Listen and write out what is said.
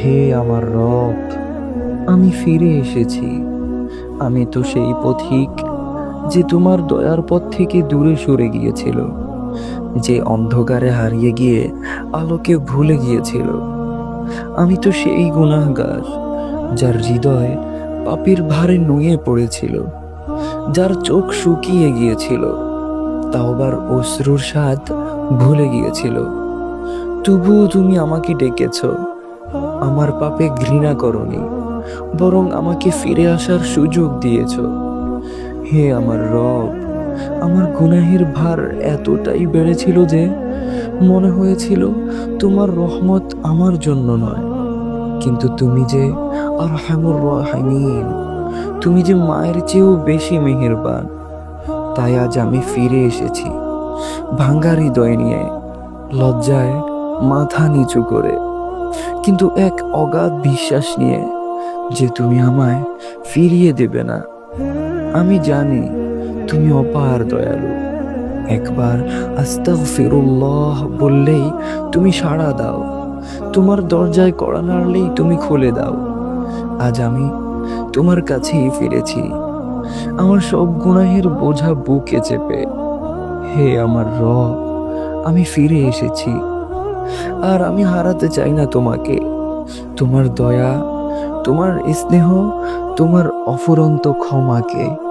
হে আমার রব, আমি ফিরে এসেছি। আমি তো সেই পথিক যে তোমার দয়ার পথ থেকে দূরে সরে গিয়েছিল, যে অন্ধকারে হারিয়ে গিয়ে আলোকে ভুলে গিয়েছিল। আমি তো সেই গুনাহগার, যার হৃদয় পাপের ভারে নুয়ে পড়েছিল, যার চোখ শুকিয়ে গিয়েছিল, তাওবার অশ্রুর স্বাদ ভুলে গিয়েছিল। তবুও তুমি আমাকে ডেকেছ। আমার পাপে ঘৃণা করনি, বরং আমাকে ফিরে আসার সুযোগ দিয়েছ। হে আমার রব, আমার গুনাহের ভার এতটাই বেড়েছিল যে মনে হয়েছিল তোমার রহমত আমার জন্য নয়। কিন্তু তুমি যে আর আরহামুর রাহিমিন, তুমি যে মায়ের চেয়েও বেশি মেহেরবান, তাই আজ আমি ফিরে এসেছি, ভাঙ্গা হৃদয় নিয়ে, লজ্জায় মাথা নিচু করে। কিন্তু এক অগাধ বিশ্বাস নিয়ে যে তুমি আমায় ফিরিয়ে দেবে না, আমি জানি তুমি অপার দয়ালু। একবার আস্তাগফিরুল্লাহ বললেই তুমি সাড়া দাও, তোমার দরজায় কড়া নাড়লেই তুমি খুলে দাও। আজ আমি তোমার কাছেই ফিরেছি, আমার সব গুনাহের বোঝা বুকে চেপে। হে আমার রব, আমি ফিরে এসেছি। আর আমি হারাতে চাই না তোমাকে। তোমার দয়া তোমার স্নেহ তোমার অফুরন্ত ক্ষমাকে।